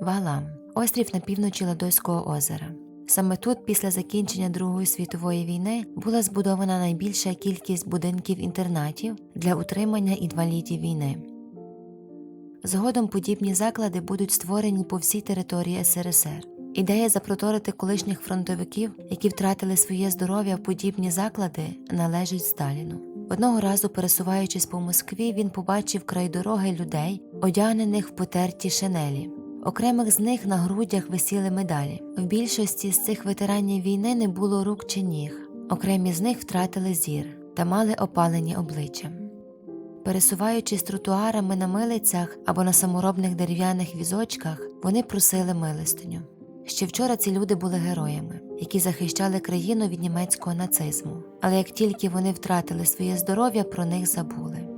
Валам острів на півночі Ладойського озера. Саме тут, після закінчення Другої світової війни, була збудована найбільша кількість будинків-інтернатів для утримання інвалідів війни. Згодом подібні заклади будуть створені по всій території СРСР. Ідея запроторити колишніх фронтовиків, які втратили своє здоров'я в подібні заклади, належить Сталіну. Одного разу, пересуваючись по Москві, він побачив край дороги людей, одягнених в потерті шинелі. Окремих з них на грудях висіли медалі. В більшості з цих ветеранів війни не було рук чи ніг. Окремі з них втратили зір та мали опалені обличчя. Пересуваючись тротуарами на милицях або на саморобних дерев'яних візочках, вони просили милостиню. Ще вчора ці люди були героями, які захищали країну від німецького нацизму. Але як тільки вони втратили своє здоров'я, про них забули.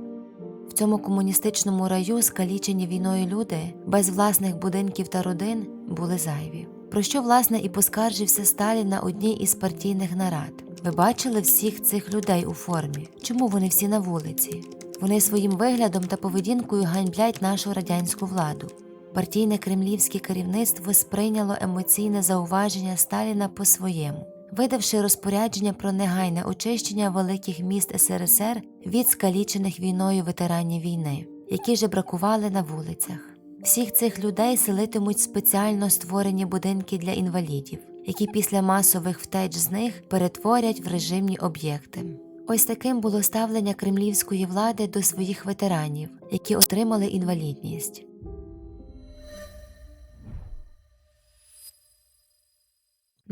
В цьому комуністичному раю скалічені війною люди без власних будинків та родин були зайві. Про що власне і поскаржився Сталін на одній із партійних нарад. Ви бачили всіх цих людей у формі? Чому вони всі на вулиці? Вони своїм виглядом та поведінкою ганьблять нашу радянську владу. Партійне кремлівське керівництво сприйняло емоційне зауваження Сталіна по-своєму, видавши розпорядження про негайне очищення великих міст СРСР від скалічених війною ветеранів війни, які же бракували на вулицях. Всіх цих людей селитимуть спеціально створені будинки для інвалідів, які після масових втеч з них перетворять в режимні об'єкти. Ось таким було ставлення кремлівської влади до своїх ветеранів, які отримали інвалідність.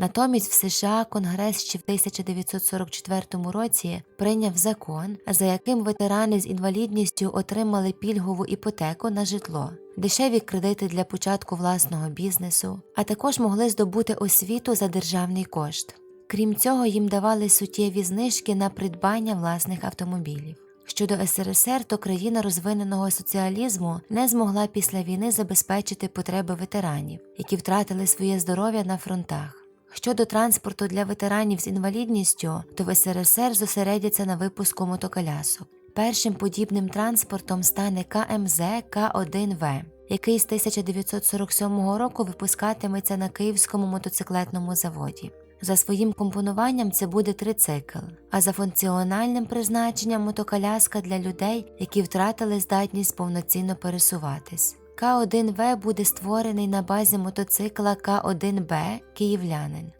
Натомість в США Конгрес ще в 1944 році прийняв закон, за яким ветерани з інвалідністю отримали пільгову іпотеку на житло, дешеві кредити для початку власного бізнесу, а також могли здобути освіту за державний кошт. Крім цього, їм давали суттєві знижки на придбання власних автомобілів. Щодо СРСР, то країна розвиненого соціалізму не змогла після війни забезпечити потреби ветеранів, які втратили своє здоров'я на фронтах. Щодо транспорту для ветеранів з інвалідністю, то в СРСР зосередяться на випуску мотоколясок. Першим подібним транспортом стане КМЗ К1В, який з 1947 року випускатиметься на Київському мотоциклетному заводі. За своїм компонуванням це буде трицикл, а за функціональним призначенням мотоколяска для людей, які втратили здатність повноцінно пересуватись. К1В буде створений на базі мотоцикла К1Б Київлянин.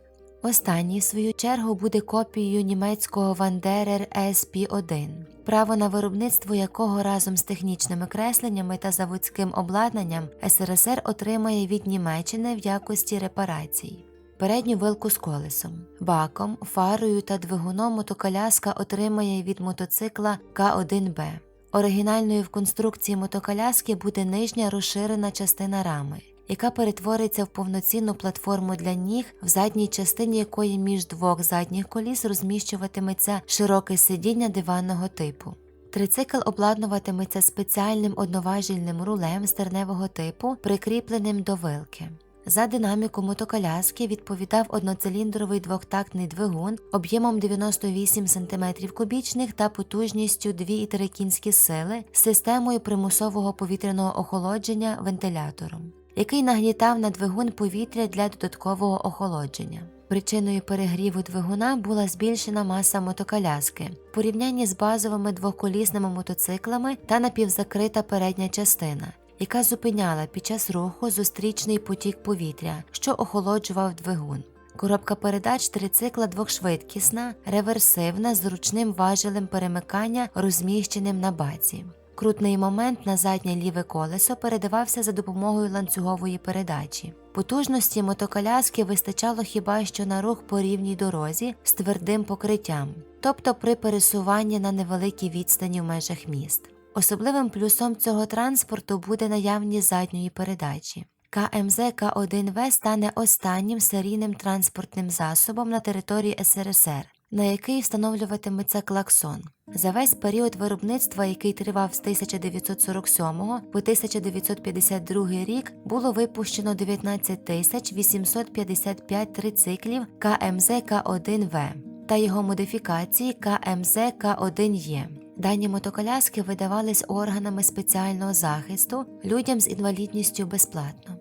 Останній, в свою чергу, буде копією німецького Wanderer SP1, право на виробництво якого разом з технічними кресленнями та заводським обладнанням СРСР отримає від Німеччини в якості репарацій. Передню вилку з колесом, баком, фарою та двигуном мотоколяска отримає від мотоцикла К1Б. Оригінальною в конструкції мотоколяски буде нижня розширена частина рами, яка перетвориться в повноцінну платформу для ніг, в задній частині якої між двох задніх коліс розміщуватиметься широке сидіння диванного типу. Трицикл обладнуватиметься спеціальним одноважільним рулем стерневого типу, прикріпленим до вилки. За динаміку мотоколяски відповідав одноциліндровий двохтактний двигун об'ємом 98 см кубічних та потужністю 2,3 кінські сили з системою примусового повітряного охолодження вентилятором, який нагнітав на двигун повітря для додаткового охолодження. Причиною перегріву двигуна була збільшена маса мотоколяски в порівнянні з базовими двоколісними мотоциклами та напівзакрита передня частина яка зупиняла під час руху зустрічний потік повітря, що охолоджував двигун. Коробка передач трицикла двохшвидкісна, реверсивна з зручним важелем перемикання, розміщеним на баці. Крутний момент на заднє ліве колесо передавався за допомогою ланцюгової передачі. Потужності мотоколяски вистачало хіба що на рух по рівній дорозі з твердим покриттям, тобто при пересуванні на невеликій відстані в межах міст. Особливим плюсом цього транспорту буде наявність задньої передачі. КМЗ К1В стане останнім серійним транспортним засобом на території СРСР, на який встановлюватиметься клаксон. За весь період виробництва, який тривав з 1947 по 1952 рік, було випущено 19 тисяч 855 трициклів КМЗ К1В та його модифікації КМЗ К1Е. Дані мотоколяски видавались органами спеціального захисту людям з інвалідністю безплатно.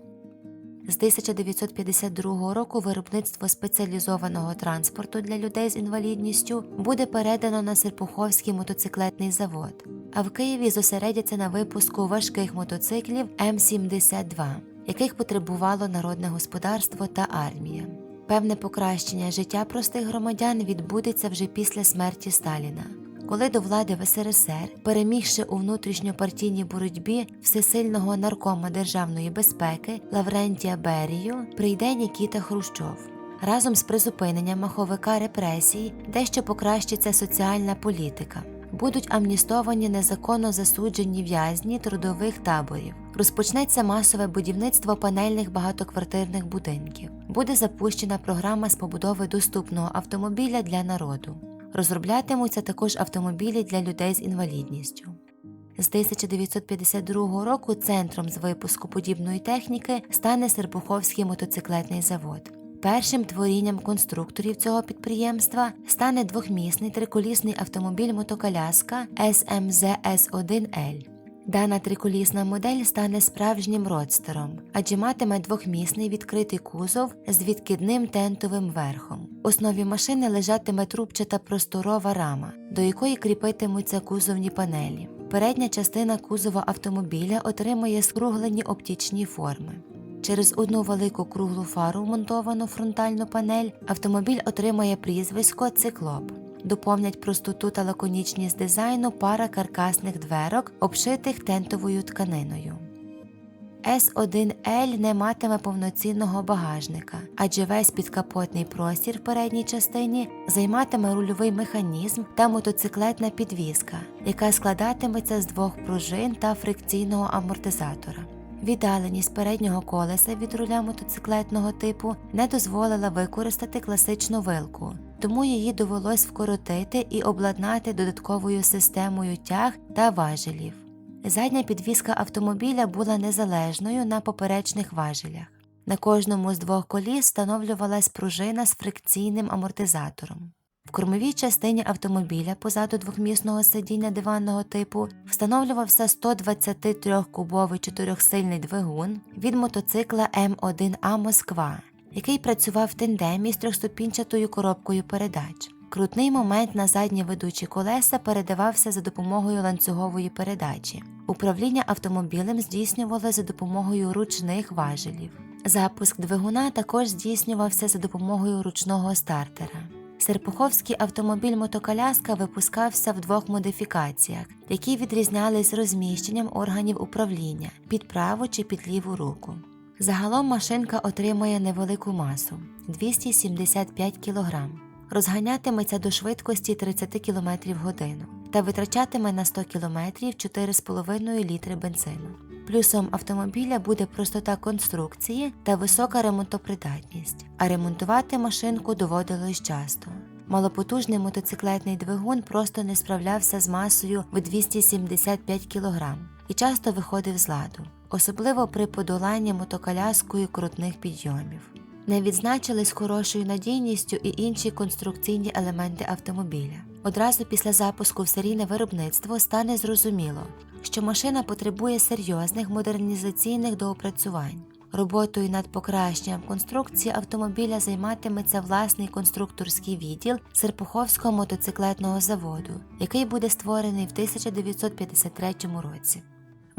З 1952 року виробництво спеціалізованого транспорту для людей з інвалідністю буде передано на Серпуховський мотоциклетний завод, а в Києві зосередяться на випуску важких мотоциклів М-72, яких потребувало народне господарство та армія. Певне покращення життя простих громадян відбудеться вже після смерті Сталіна, коли до влади в СРСР, перемігши у внутрішньопартійній боротьбі всесильного наркома державної безпеки Лаврентія Берію, прийде Нікіта Хрущов. Разом з призупиненням маховика репресій дещо покращиться соціальна політика. Будуть амністовані незаконно засуджені в'язні трудових таборів. Розпочнеться масове будівництво панельних багатоквартирних будинків. Буде запущена програма з побудови доступного автомобіля для народу. Розроблятимуться також автомобілі для людей з інвалідністю. З 1952 року центром з випуску подібної техніки стане Серпуховський мотоциклетний завод. Першим творінням конструкторів цього підприємства стане двохмісний триколісний автомобіль мотоколяска SMZ S1L. Дана триколісна модель стане справжнім родстером, адже матиме двохмісний відкритий кузов з відкидним тентовим верхом. Основі машини лежатиме трубчата просторова рама, до якої кріпитимуться кузовні панелі. Передня частина кузова автомобіля отримує скруглені оптичні форми. Через одну велику круглу фару, вмонтовану фронтальну панель, автомобіль отримає прізвисько циклоп. Доповнять простоту та лаконічність дизайну пара каркасних дверок, обшитих тентовою тканиною. С1L не матиме повноцінного багажника, адже весь підкапотний простір в передній частині займатиме рульовий механізм та мотоциклетна підвізка, яка складатиметься з двох пружин та фрикційного амортизатора. Віддаленість переднього колеса від руля мотоциклетного типу не дозволила використати класичну вилку, тому її довелось вкоротити і обладнати додатковою системою тяг та важелів. Задня підвізка автомобіля була незалежною на поперечних важелях. На кожному з двох коліс встановлювалась пружина з фрикційним амортизатором. В кормовій частині автомобіля позаду двохмісного сидіння диванного типу встановлювався 123-кубовий чотирьохсильний двигун від мотоцикла М1А Москва, який працював в тендемі з трьохступінчатою коробкою передач. Крутний момент на задні ведучі колеса передавався за допомогою ланцюгової передачі. Управління автомобілем здійснювалося за допомогою ручних важелів. Запуск двигуна також здійснювався за допомогою ручного стартера. Серпуховський автомобіль мотоколяска випускався в двох модифікаціях, які відрізнялись розміщенням органів управління під праву чи під ліву руку. Загалом машинка отримує невелику масу 275 кг, розганятиметься до швидкості 30 км годину та витрачатиме на 100 км 4,5 літри бензину. Плюсом автомобіля буде простота конструкції та висока ремонтопридатність, а ремонтувати машинку доводилось часто. Малопотужний мотоциклетний двигун просто не справлявся з масою в 275 кг і часто виходив з ладу, особливо при подоланні мотоколяскою крутних підйомів. Не відзначились хорошою надійністю і інші конструкційні елементи автомобіля. Одразу після запуску в серійне виробництво стане зрозуміло, що машина потребує серйозних модернізаційних доопрацювань. Роботою над покращенням конструкції автомобіля займатиметься власний конструкторський відділ Серпуховського мотоциклетного заводу, який буде створений в 1953 році.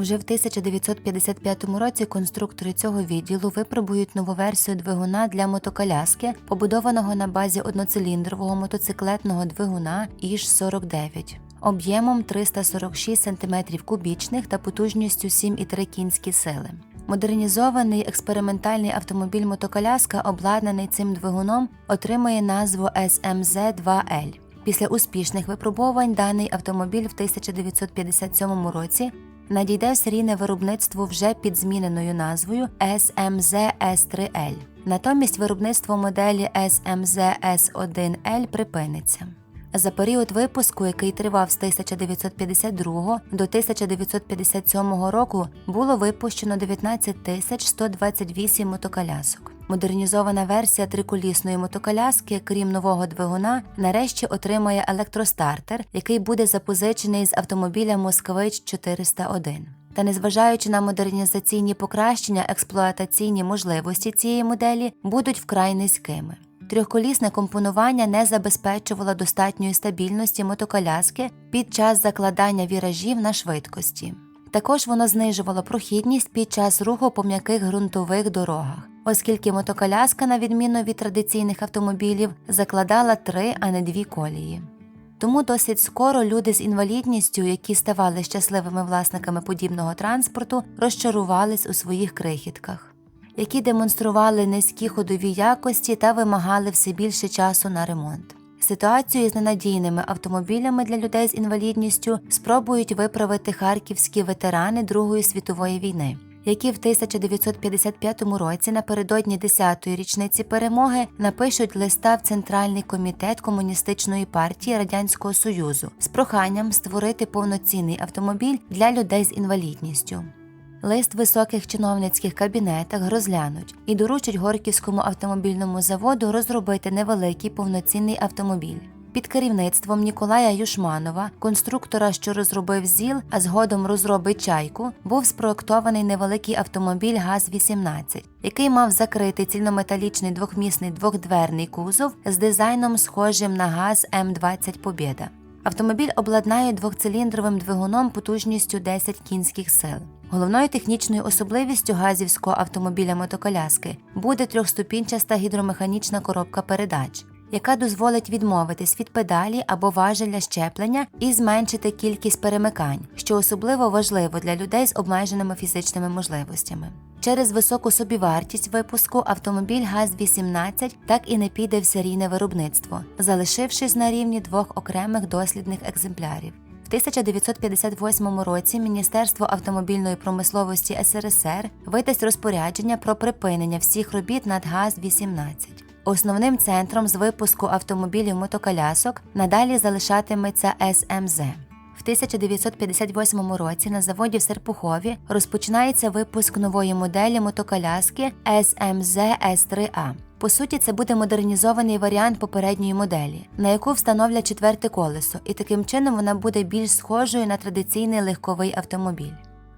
Вже в 1955 році конструктори цього відділу випробують нову версію двигуна для мотоколяски, побудованого на базі одноциліндрового мотоциклетного двигуна Іж-49 об'ємом 346 см кубічних та потужністю 7,3 кінські сили. Модернізований експериментальний автомобіль мотоколяска, обладнаний цим двигуном, отримує назву SMZ-2L. Після успішних випробувань даний автомобіль в 1957 році надійде серійне виробництво вже під зміненою назвою SMZ S3L. Натомість виробництво моделі SMZ S1L припиниться. За період випуску, який тривав з 1952 до 1957 року, було випущено 19 тисяч 128 мотоколясок. Модернізована версія триколісної мотоколяски, крім нового двигуна, нарешті отримає електростартер, який буде запозичений з автомобіля Москвич 401. Та незважаючи на модернізаційні покращення, експлуатаційні можливості цієї моделі будуть вкрай низькими. Трьохколісне компонування не забезпечувало достатньої стабільності мотоколяски під час закладання віражів на швидкості. Також воно знижувало прохідність під час руху по м'яких ґрунтових дорогах, оскільки мотоколяска, на відміну від традиційних автомобілів, закладала три, а не дві колії. Тому досить скоро люди з інвалідністю, які ставали щасливими власниками подібного транспорту, розчарувались у своїх крихітках, які демонстрували низькі ходові якості та вимагали все більше часу на ремонт. Ситуацію з ненадійними автомобілями для людей з інвалідністю спробують виправити харківські ветерани Другої світової війни, які в 1955 році напередодні 10-ї річниці перемоги напишуть листа в Центральний комітет Комуністичної партії Радянського Союзу з проханням створити повноцінний автомобіль для людей з інвалідністю. Лист високих чиновницьких кабінетах розглянуть і доручать Горківському автомобільному заводу розробити невеликий повноцінний автомобіль. Під керівництвом Ніколая Юшманова, конструктора, що розробив ЗІЛ, а згодом розробить чайку, був спроектований невеликий автомобіль ГАЗ-18, який мав закритий цільнометалічний двохмісний двохдверний кузов з дизайном схожим на ГАЗ М20 Побєда. Автомобіль обладнає двохциліндровим двигуном потужністю 10 кінських сил. Головною технічною особливістю газівського автомобіля мотоколяски буде трьохступінчаста гідромеханічна коробка передач, яка дозволить відмовитись від педалі або важеля щеплення і зменшити кількість перемикань, що особливо важливо для людей з обмеженими фізичними можливостями. Через високу собівартість випуску автомобіль ГАЗ-18 так і не піде в серійне виробництво, залишившись на рівні двох окремих дослідних екземплярів. В 1958 році Міністерство автомобільної промисловості СРСР видасть розпорядження про припинення всіх робіт над ГАЗ-18. Основним центром з випуску автомобілів мотоколясок надалі залишатиметься СМЗ. В 1958 році на заводі в Серпухові розпочинається випуск нової моделі мотоколяски SMZ S3A. По суті, це буде модернізований варіант попередньої моделі, на яку встановлять четверте колесо, і таким чином вона буде більш схожою на традиційний легковий автомобіль.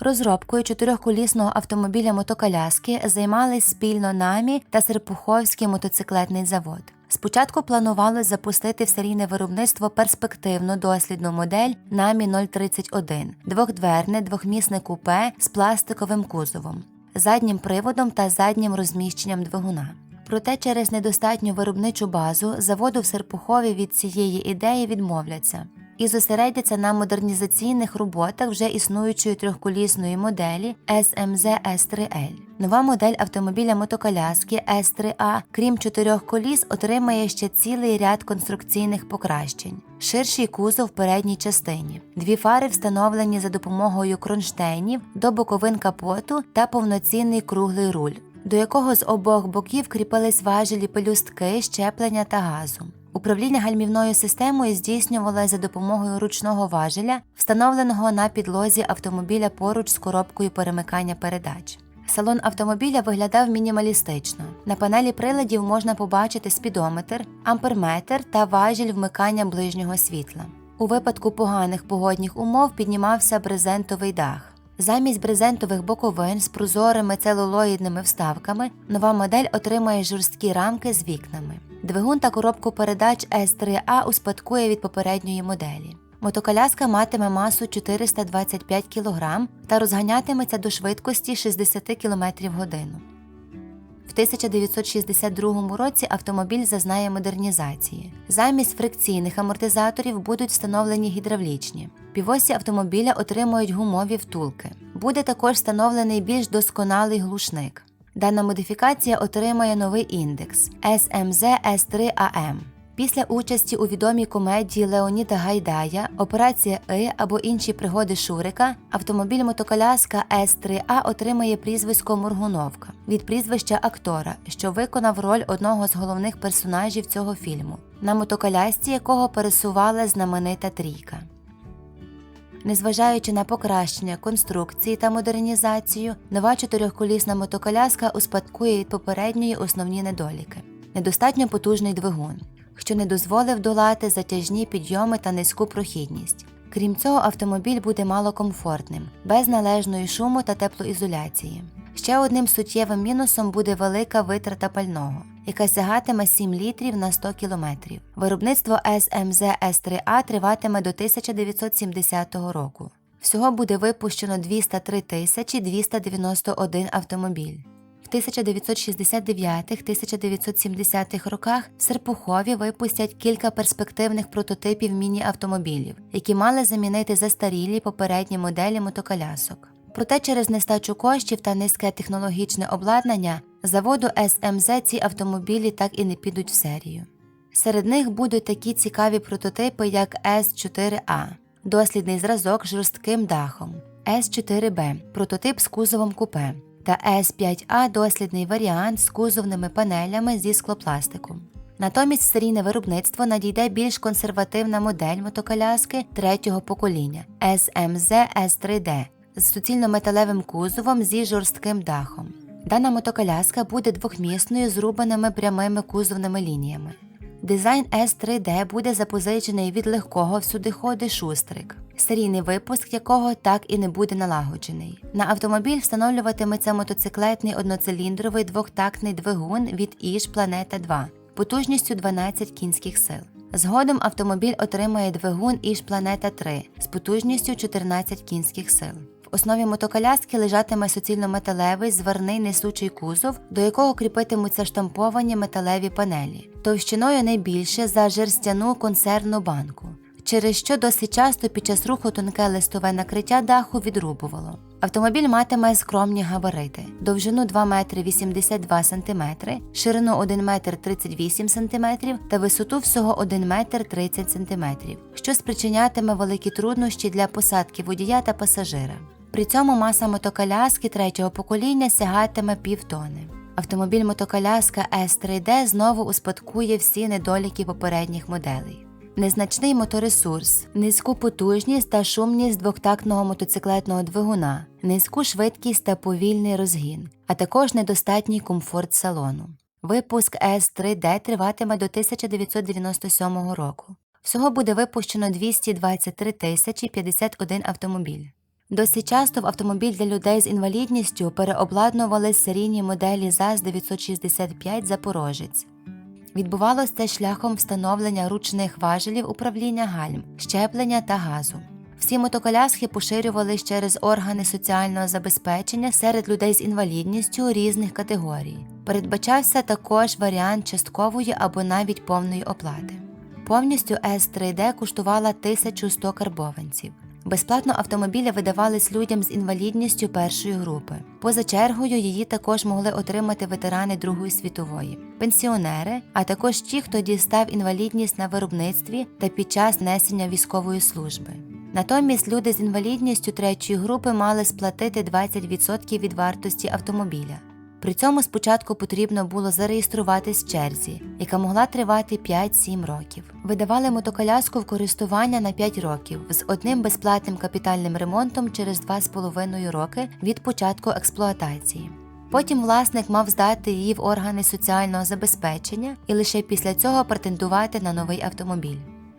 Розробкою чотирьохколісного автомобіля мотоколяски займались спільно НАМІ та Серпуховський мотоциклетний завод. Спочатку планували запустити в серійне виробництво перспективну дослідну модель НАМІ 031 двохдверне двохмісне купе з пластиковим кузовом, заднім приводом та заднім розміщенням двигуна. Проте через недостатню виробничу базу заводу в Серпухові від цієї ідеї відмовляться і зосередяться на модернізаційних роботах вже існуючої трьохколісної моделі SMZ S3L. Нова модель автомобіля мотоколяски S3A, крім чотирьох коліс, отримає ще цілий ряд конструкційних покращень. Ширший кузов в передній частині, дві фари встановлені за допомогою кронштейнів до боковин капоту та повноцінний круглий руль, до якого з обох боків кріпились важелі пелюстки, щеплення та газу. Управління гальмівною системою здійснювалося за допомогою ручного важеля, встановленого на підлозі автомобіля поруч з коробкою перемикання передач. Салон автомобіля виглядав мінімалістично. На панелі приладів можна побачити спідометр, амперметр та важіль вмикання ближнього світла. У випадку поганих погодних умов піднімався брезентовий дах. Замість брезентових боковин з прозорими целулоїдними вставками нова модель отримає жорсткі рамки з вікнами. Двигун та коробку передач S3A успадкує від попередньої моделі. Мотоколяска матиме масу 425 кг та розганятиметься до швидкості 60 км в годину. В 1962 році автомобіль зазнає модернізації. Замість фрикційних амортизаторів будуть встановлені гідравлічні. Півосі автомобіля отримують гумові втулки. Буде також встановлений більш досконалий глушник. Дана модифікація отримає новий індекс SMZ S3AM. Після участі у відомій комедії Леоніда Гайдая Операція И або інші пригоди Шурика автомобіль мотоколяска С3А отримає прізвисько Моргуновка від прізвища актора, що виконав роль одного з головних персонажів цього фільму, на мотоколясці якого пересувала знаменита трійка. Незважаючи на покращення конструкції та модернізацію, нова чотирьохколісна мотоколяска успадкує від попередньої основні недоліки: недостатньо потужний двигун, що не дозволив долати затяжні підйоми та низьку прохідність, Крім цього, автомобіль буде малокомфортним, без належної шуму та теплоізоляції. Ще одним суттєвим мінусом буде велика витрата пального, яка сягатиме 7 літрів на 100 кілометрів. Виробництво SMZ S3A триватиме до 1970 року. Всього буде випущено 203 291 автомобіль. В 1969-1970 роках в Серпухові випустять кілька перспективних прототипів міні-автомобілів, які мали замінити застарілі попередні моделі мотоколясок. Проте через нестачу коштів та низьке технологічне обладнання заводу СМЗ ці автомобілі так і не підуть в серію. Серед них будуть такі цікаві прототипи, як С4А, дослідний зразок з жорстким дахом, С4Б, прототип з кузовом купе, та С5А дослідний варіант з кузовними панелями зі склопластику. Натомість серійне виробництво надійде більш консервативна модель мотоколяски третього покоління SMZ S3D з суцільно-металевим кузовом зі жорстким дахом. Дана мотоколяска буде двохмісною з рубаними прямими кузовними лініями. Дизайн S3D буде запозичений від легкого всюдиходи шустрик, серійний випуск якого так і не буде налагоджений. На автомобіль встановлюватиметься мотоциклетний одноциліндровий двохтактний двигун від Іж Планета 2 потужністю 12 кінських сил. Згодом автомобіль отримає двигун Іж Планета 3 з потужністю 14 кінських сил. В основі мотоколяски лежатиме суцільно-металевий зварний несучий кузов, до якого кріпитимуться штамповані металеві панелі, товщиною не більше за жерстяну консервну банку, через що досить часто під час руху тонке листове накриття даху відрубувало. Автомобіль матиме скромні габарити, довжину 2 метри 82 см, ширину 1 метр 38 см та висоту всього 1 метр 30 см, що спричинятиме великі труднощі для посадки водія та пасажира. При цьому маса мотоколяски третього покоління сягатиме півтони. Автомобіль мотоколяска S3D знову успадкує всі недоліки попередніх моделей. Незначний моторесурс, низьку потужність та шумність двохтактного мотоциклетного двигуна, низьку швидкість та повільний розгін, а також недостатній комфорт салону. Випуск S3D триватиме до 1997 року. Всього буде випущено 223 тисячі 51 автомобіль. Досить часто в автомобіль для людей з інвалідністю переобладнували серійні моделі ЗАЗ-965 Запорожець. Відбувалося це шляхом встановлення ручних важелів управління гальм, щеплення та газу. Всі мотоколяски поширювались через органи соціального забезпечення серед людей з інвалідністю різних категорій. Передбачався також варіант часткової або навіть повної оплати. Повністю С3D коштувала 1100 карбованців. Безплатно автомобілі видавались людям з інвалідністю першої групи. Поза чергою її також могли отримати ветерани Другої світової, пенсіонери, а також ті, хто дістав інвалідність на виробництві та під час несення військової служби. Натомість люди з інвалідністю третьої групи мали сплатити 20% від вартості автомобіля. При цьому спочатку потрібно було зареєструватись в черзі, яка могла тривати 5-7 років. Видавали мотоколяску в користування на 5 років з одним безплатним капітальним ремонтом через 2,5 роки від початку експлуатації. Потім власник мав здати її в органи соціального забезпечення і лише після цього претендувати на новий автомобіль.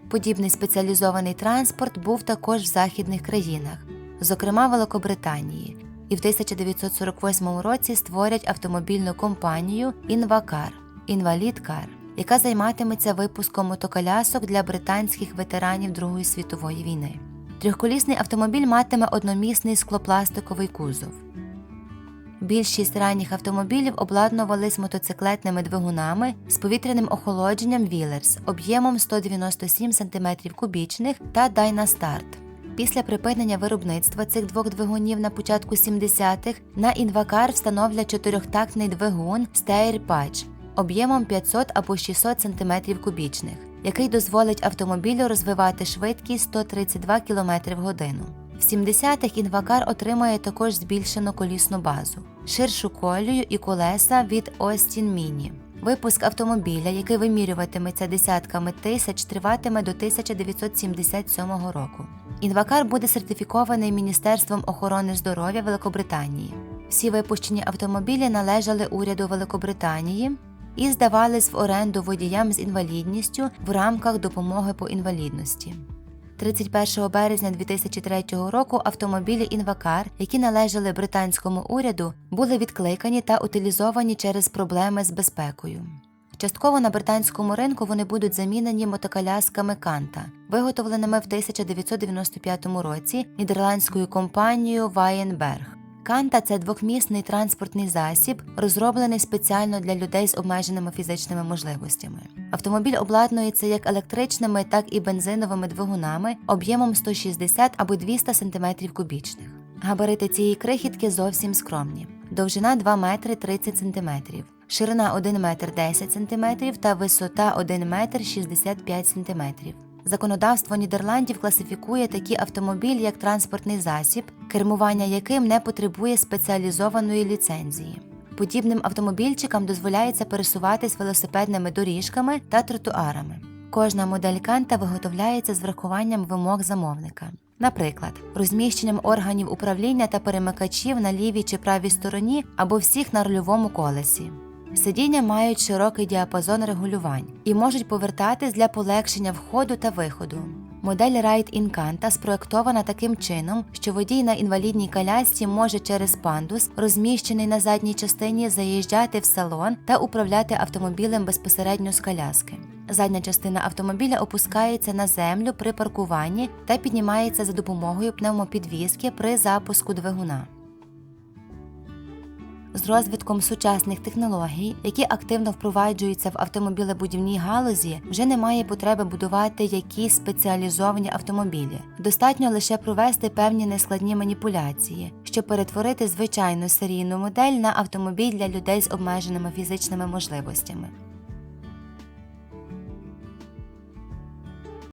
Подібний спеціалізований транспорт був також в західних країнах, зокрема Великобританії і в 1948 році створять автомобільну компанію Інвакар Інвалідкар, яка займатиметься випуском мотоколясок для британських ветеранів Другої світової війни. Трьохколісний автомобіль матиме одномісний склопластиковий кузов. Більшість ранніх автомобілів обладнувались мотоциклетними двигунами з повітряним охолодженням Вілерс об'ємом 197 см кубічних та Dynastart. Після припинення виробництва цих двох двигунів на початку 70-х на інвакар встановлять чотирьохтактний двигун Patch об'ємом 500 або 600 см кубічних, який дозволить автомобілю розвивати швидкість 132 км в годину. В 70-х інвакар отримає також збільшену колісну базу, ширшу колію і колеса від Austin Mini. Випуск автомобіля, який вимірюватиметься десятками тисяч, триватиме до 1977 року. Інвакар буде сертифікований Міністерством охорони здоров'я Великобританії. Всі випущені автомобілі належали уряду Великобританії і здавались в оренду водіям з інвалідністю в рамках допомоги по інвалідності. 31 березня 2003 року автомобілі Інвакар, які належали британському уряду, були відкликані та утилізовані через проблеми з безпекою. Частково на британському ринку вони будуть замінені мотоколясками Канта, виготовленими в 1995 році нідерландською компанією Ваєнберг. Канта це двохмісний транспортний засіб, розроблений спеціально для людей з обмеженими фізичними можливостями. Автомобіль обладнується як електричними, так і бензиновими двигунами об'ємом 160 або 200 см кубічних. Габарити цієї крихітки зовсім скромні. Довжина 2 метри 30 см, ширина 1 метр 10 см та висота 1 метр 65 см. Законодавство Нідерландів класифікує такий автомобіль як транспортний засіб, кермування яким не потребує спеціалізованої ліцензії. Подібним автомобільчикам дозволяється пересуватись велосипедними доріжками та тротуарами. Кожна модель канта виготовляється з врахуванням вимог замовника. Наприклад, розміщенням органів управління та перемикачів на лівій чи правій стороні або всіх на рульовому колесі. Сидіння мають широкий діапазон регулювань і можуть повертатись для полегшення входу та виходу. Модель Ride Incanta спроектована таким чином, що водій на інвалідній колясці може через пандус, розміщений на задній частині, заїжджати в салон та управляти автомобілем безпосередньо з коляски. Задня частина автомобіля опускається на землю при паркуванні та піднімається за допомогою пневмопідвіски при запуску двигуна. З розвитком сучасних технологій, які активно впроваджуються в автомобілебудівній галузі, вже немає потреби будувати якісь спеціалізовані автомобілі. Достатньо лише провести певні нескладні маніпуляції, щоб перетворити звичайну серійну модель на автомобіль для людей з обмеженими фізичними можливостями.